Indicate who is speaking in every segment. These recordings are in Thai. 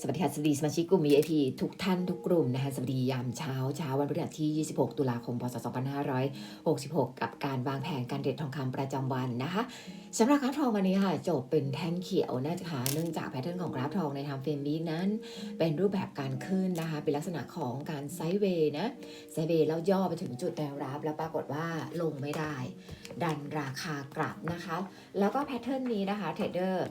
Speaker 1: สวัสดีค่ะสวัสดีสมาชิกกลุ่ม VIP ทุกท่านทุกกลุ่มนะคะสวัสดียามเช้าเช้าวันพฤหัสที่ 26 ตุลาคม พศ 2566 กับการวางแผนการเด็ดทองคำประจำวันนะคะสำหรับกราฟทองวันนี้ค่ะจบเป็นแท่งเขียวนะคะเนื่องจากแพทเทิร์นของกราฟทองในทางเฟรมวีนั้น เป็นรูปแบบการขึ้นนะคะเป็นลักษณะของการไซด์เวย์นะไซด์เวย์แล้วย่อไปถึงจุดแนวรับ แล้วปรากฏว่าลงไม่ได้ ดันราคากลับนะคะ แล้วก็แพทเทิร์นนี้นะคะเทรดเดอร์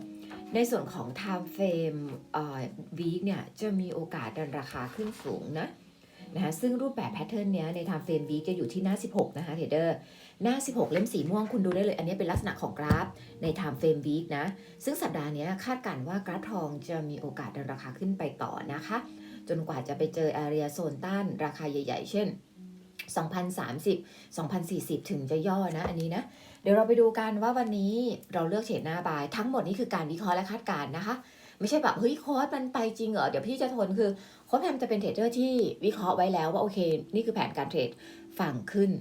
Speaker 1: ในส่วนของ time frame เอ่อ week เนี่ยจะมีโอกาสดันราคาขึ้นสูงนะนะคะซึ่งรูปแบบแพทเทิร์นเนี้ยใน time frame week จะอยู่ที่หน้า 16 นะคะเทรดเดอร์ หน้า 16 เล่มสีม่วงคุณดูได้เลย อันนี้เป็นลักษณะของกราฟใน time frame week นะ ซึ่งสัปดาห์นี้คาดการณ์ว่ากราฟทองจะมีโอกาสดันราคาขึ้นไปต่อนะคะ จนกว่าจะไปเจอ area โซนต้านราคาใหญ่ ๆ เช่น 2030 2040 ถึงจะย่อนะ อันนี้นะ เดี๋ยวเราไปดูกันว่าวันนี้เราเลือกเฉดหน้าบายทั้งหมดนี้คือการวิเคราะห์และคาดการณ์นะคะ ไม่ใช่แบบเฮ้ยโค้ดมันไปจริงเหรอ เดี๋ยวพี่จะทนคือโค้ดแพมจะเป็นเทรดเดอร์ที่วิเคราะห์ไว้แล้วว่าโอเค นี่คือแผนการเทรดฝั่งขึ้น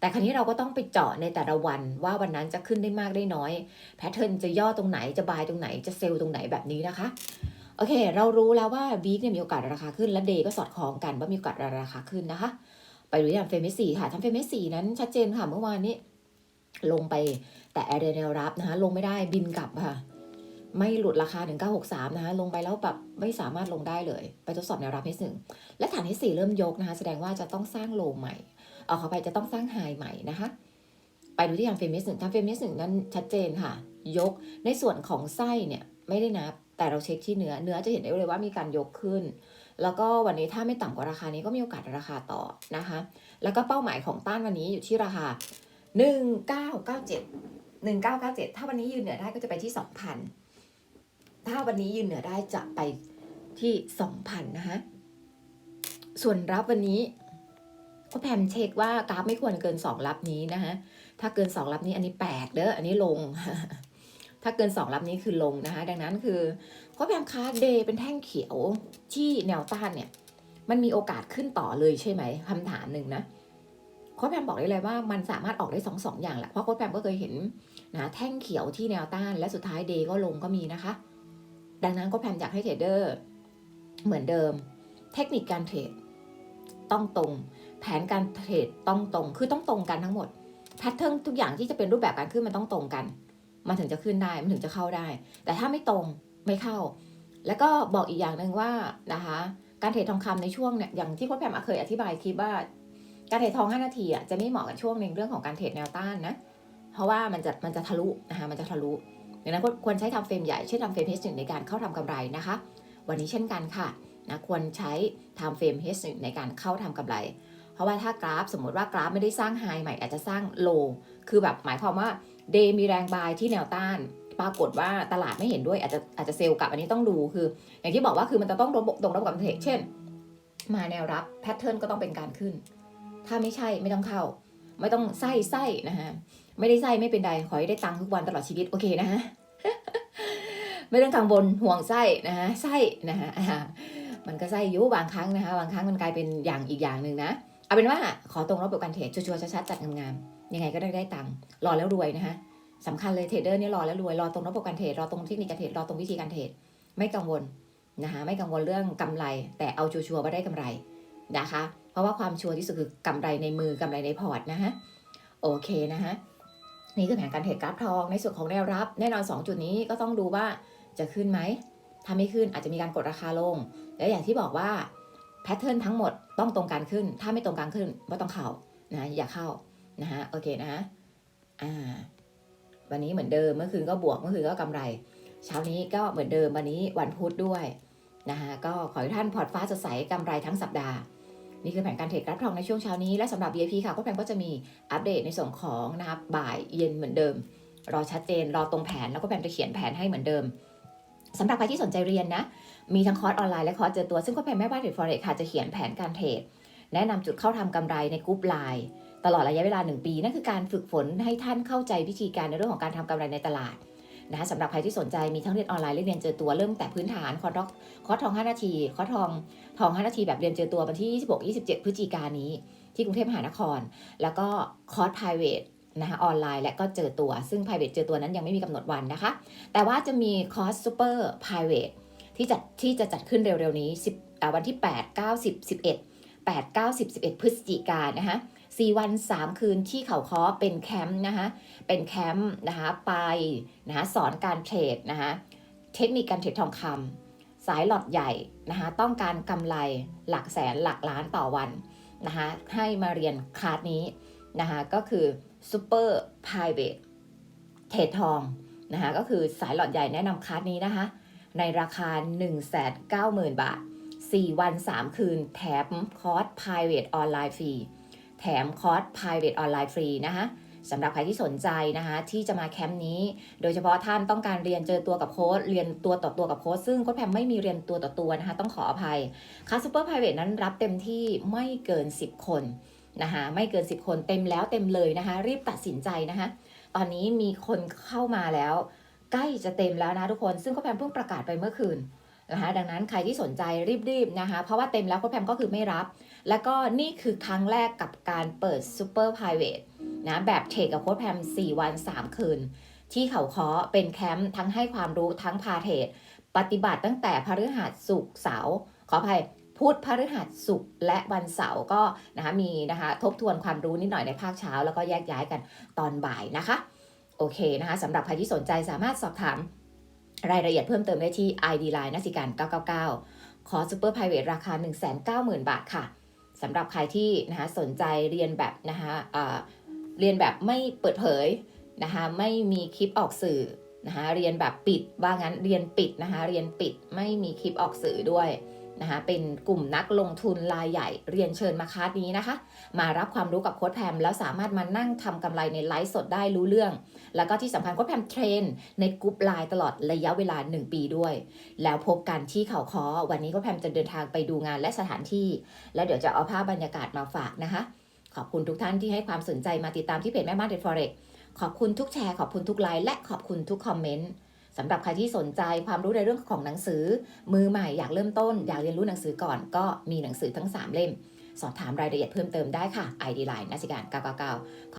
Speaker 1: แต่ครั้นี้เราก็ต้องไปเจาะในแต่ละวันว่าวันนั้นจะขึ้นได้มากได้น้อย แพทเทิร์นจะย่อตรงไหนจะบายตรงไหนจะเซลล์ตรงไหนแบบนี้นะคะโอเค เรารู้แล้วว่าวีคเนี่ยมีโอกาสราคาขึ้นและเดย์ก็สอดคล้องกันว่ามีโอกาสราคาขึ้นนะคะ ไปดูที่ทางเฟรมสี่ค่ะทางเฟรมสี่นั้นชัดเจนค่ะเมื่อวานนี้ ลงไปแต่แอเรียแนวรับนะคะลงไม่ได้บินกลับค่ะ ไม่หลุดราคา 1963 นะคะลงไปแล้วแบบไม่สามารถลงได้เลย ไปทดสอบแนวรับ H1 และฐาน H4 เริ่มยกนะคะ แสดงว่าจะต้องสร้างโลใหม่เอาเข้าไปจะต้องสร้างไฮใหม่นะคะ ไปดูที่ทางเฟรม H1 ทางเฟรม H1 นั้นชัดเจนค่ะ ยกในส่วนของไส้เนี่ยไม่ได้นับแต่เราเช็คที่เนื้อเนื้อจะเห็นได้เลยว่ามีการยกขึ้น แล้วก็วันนี้ถ้าไม่ต่ำกว่าราคานี้ก็มีโอกาสราคาต่อนะคะ แล้วก็เป้าหมายของต้านวันนี้อยู่ที่ราคา 1997 1997 ถ้าวันนี้ยืนเหนือได้ก็จะไปที่ 2,000 ถ้าวันนี้ยืนเหนือได้จะไปที่ 2,000 นะคะส่วนรับวันนี้ก็แพมเช็คว่ากราฟไม่ควรเกิน 2 รับนี้นะคะถ้าเกิน 2 รับนี้อันนี้แปลกเด้ออันนี้ลง ถ้าเกิน 2 รับนี้คือลงนะคะดังนั้นคือก็แพมคาเดย์เป็นแท่งเขียวที่แนวต้านเนี่ยมันมีโอกาสขึ้นต่อเลยใช่ไหมคำถามหนึ่งนะโค้ชแพมบอกได้เลยว่ามันสามารถออกได้สองสองอย่างแหละเพราะโค้ชแพมก็เคยเห็นนะแท่งเขียวที่แนวต้านและสุดท้ายเดย์ก็ลงก็มีนะคะ ดังนั้นโค้ชแพมอยากให้เทรดเดอร์เหมือนเดิม เทคนิคการเทรดต้องตรง แผนการเทรดต้องตรงคือต้องตรงกันทั้งหมดแพทเทิร์นทุกอย่างที่จะเป็นรูปแบบการขึ้นมันต้องตรงกัน มันถึงจะขึ้นได้มันถึงจะเข้าได้ แต่ถ้าไม่ตรงไม่เข้า แล้วก็บอกอีกอย่างหนึ่งว่านะคะการเทรดทองคำในช่วงเนี่ยอย่างที่โค้ชแพมเคยอธิบายคลิปว่า การเทรดทอง 5 นาทีอะจะไม่เหมาะกับช่วงในเรื่องของการเทรดแนวต้านนะเพราะว่ามันจะมันจะทะลุนะคะมันจะทะลุดังนั้นควรใช้ทำเฟรมใหญ่เช่นทำเฟรม H1 ในการเข้าทำกำไรนะคะ วันนี้เช่นกันค่ะนะควรใช้ทำเฟรม H1 ในการเข้าทำกำไร เพราะว่าถ้ากราฟสมมติว่ากราฟไม่ได้สร้างไฮใหม่อาจจะสร้างโลคือแบบหมายความว่า เดย์มีแรงบายที่แนวต้าน ปรากฏว่าตลาดไม่เห็นด้วยอาจจะอาจจะเซลล์กลับอันนี้ต้องดูคือ อย่างที่บอกว่าคือมันจะต้องรงตรงรับกับเทคเช่น มาแนวรับแพทเทิร์นก็ต้องเป็นการขึ้น ถ้าไม่ใช่ไม่ต้องเข้า ไม่ต้องไส้ไส้นะฮะไม่ได้ไส้ไม่เป็นไรขอให้ได้ตังค์ทุกวันตลอดชีวิตโอเคนะฮะไม่ต้องกังวลห่วงไส้นะฮะไส้นะฮะมันก็ไส้อยุบางครั้งนะคะบางครั้งมันกลายเป็นอย่างอีกอย่างหนึ่งนะ เอาเป็นว่าขอตรงรับกับการเทรดชัวร์ๆชัดๆจัดงามๆยังไงก็ได้ได้ตังค์รอแล้วรวยนะคะสำคัญเลยเทรดเดอร์นี่รอแล้วรวยรอตรงระบบการเทรดรอตรงเทคนิคการเทรดรอตรงวิธีการเทรดไม่กังวลนะคะไม่กังวลเรื่องกำไร แต่เอาชัวร์ๆว่าได้กำไรนะคะ เพราะว่าความชัวร์ที่สุดคือกำไรในมือกำไรในพอร์ตนะฮะโอเคนะฮะนี่คือแผนการเทรดกราฟทองในส่วนของแนวรับ แน่นอน 2 จุดนี้ก็ต้องดูว่าจะขึ้นไหมถ้าไม่ขึ้นอาจจะมีการกดราคาลง และอย่างที่บอกว่า แพทเทิร์นทั้งหมดต้องตรงกันขึ้น ถ้าไม่ตรงกันขึ้นก็ต้องเข้านะอย่าเข้านะฮะโอเคนะอ่าวันนี้เหมือนเดิมเมื่อคืนก็บวกเมื่อคืนก็กำไร เช้านี้ก็เหมือนเดิมวันนี้วันพุธด้วยนะคะก็ขอให้ท่านพอร์ตฟ้าสดใสกำไรทั้งสัปดาห์นี่คือแผนการเทรดราฟทองในช่วงเช้านี้และสำหรับ VIP ค่ะก็แผนก็จะมีอัปเดตในส่วนของนะครับบ่ายเย็นเหมือนเดิม รอชัดเจนรอตรงแผนแล้วก็แผนจะเขียนแผนให้เหมือนเดิม สำหรับใครที่สนใจเรียนนะ มีทั้งคอร์สออนไลน์และคอร์สเจอตัว ซึ่งก็แผนแม่บ้านเทรดฟอเร็กค่ะ จะเขียนแผนการเทรด แนะนำจุดเข้าทำกำไรในกรุ๊ปไลน์ตลอดระยะเวลา 1 ปี นั่นคือการฝึกฝนให้ท่านเข้าใจวิธีการในเรื่องของการทำกำไรในตลาดนะคะสำหรับใครที่สนใจมีทั้งเรียนออนไลน์และเรียนเจอตัวเริ่มแต่พื้นฐานคอร์สคอร์สทอง 5 นาทีคอร์สทองทอง 5 นาทีแบบเรียนเจอตัววันที่ 26-27 พฤศจิกายนนี้ ที่กรุงเทพมหานคร แล้วก็คอร์ส private นะคะออนไลน์และก็เจอตัว ซึ่ง private เจอตัวนั้นยังไม่มีกำหนดวันนะคะ แต่ว่าจะมีคอร์ส super private ที่จัดที่จะจัดขึ้นเร็วๆนี้10อ่าวันที่ 8 9 10 11 8 9 10 11 พฤศจิกายนนะคะ4วัน 3 คืนที่เขาค้อเป็นแคมป์นะคะเป็นแคมป์นะคะไปนะคะสอนการเทรดนะคะเทคนิคการเทรดทองคำสายหลอดใหญ่นะคะต้องการกำไรหลักแสนหลักล้านต่อวันนะคะให้มาเรียนคลาสนี้นะคะก็คือ Super Private เทรดทองนะคะก็คือสายหลอดใหญ่แนะนำคลาสนี้นะคะ ในราคา 190,000 บาท 4 วัน 3 คืน แถมคอร์ส private ออนไลน์ฟรี แถมคอร์ส private ออนไลน์ฟรีนะคะสำหรับใครที่สนใจนะคะ ที่จะมาแคมป์นี้ โดยเฉพาะท่านต้องการเรียนเจอตัวกับโค้ดเรียนตัวต่อตัวกับโค้ดซึ่งโค้ดแพมไม่มีเรียนตัวต่อตัวนะคะ ต้องขออภัยคลาสซูเปอร์ไพรเวทนั้นรับเต็มที่ไม่เกิน 10 คน นะคะไม่เกิน 10 คนเต็มแล้วเต็มเลยนะคะ รีบตัดสินใจนะคะ ตอนนี้มีคนเข้ามาแล้ว ใกล้จะเต็มแล้วนะทุกคน ซึ่งโค้ชแพมเพิ่งประกาศไปเมื่อคืนนะคะดังนั้นใครที่สนใจรีบๆนะคะ เพราะว่าเต็มแล้วโค้ชแพมก็คือไม่รับ แล้วก็นี่คือครั้งแรกกับการเปิด Super Private นะแบบเทรดกับโค้ชแพม 4 วัน 3 คืน ที่เขาเคาะเป็นแคมป์ทั้งให้ความรู้ทั้งพาเทรดปฏิบัติตั้งแต่พฤหัสศุกร์เสาร์ขออภัย พุธพฤหัสศุกร์และวันเสาร์ก็นะคะมีนะคะทบทวนความรู้นิดหน่อยในภาคเช้า แล้วก็แยกย้ายกันตอนบ่ายนะคะ โอเคนะคะสำหรับใครที่สนใจสามารถสอบถาม รายละเอียดเพิ่มเติมได้ที่ ID Line นักสิการ 999 ขอ Super Private ราคา 190,000 บาทค่ะสำหรับใครที่นะคะสนใจเรียนแบบนะคะอ่าเรียนแบบไม่เปิดเผยนะคะไม่มีคลิปออกสื่อนะคะเรียนแบบปิดว่างั้นเรียนปิดนะคะเรียนปิดไม่มีคลิปออกสื่อด้วย นะคะเป็นกลุ่มนักลงทุนรายใหญ่เรียนเชิญมาคาสนี้นะคะ มารับความรู้กับโค้ดแพมแล้วสามารถมานั่งทำกำไรในไลฟ์สดได้รู้เรื่อง แล้วก็ที่สำคัญโค้ดแพมเทรนในกลุ่มไลน์ตลอดระยะเวลา 1 ปีด้วย แล้วพบกันที่เขาคอวันนี้โค้ดแพมจะเดินทางไปดูงานและสถานที่ แล้วเดี๋ยวจะเอาภาพบรรยากาศมาฝากนะคะ ขอบคุณทุกท่านที่ให้ความสนใจมาติดตามที่เพจแม่บ้านเดดฟอเร็กขอบคุณทุกแชร์ขอบคุณทุกไลน์และขอบคุณทุกคอมเมนต์ สำหรับใครที่สนใจความรู้ในเรื่องของหนังสือ มือใหม่อยากเริ่มต้น อยากเรียนรู้หนังสือก่อน ก็มีหนังสือทั้ง 3 เล่ม สอบถามรายละเอียดเพิ่มเติมได้ค่ะ ID Line นักสิการ999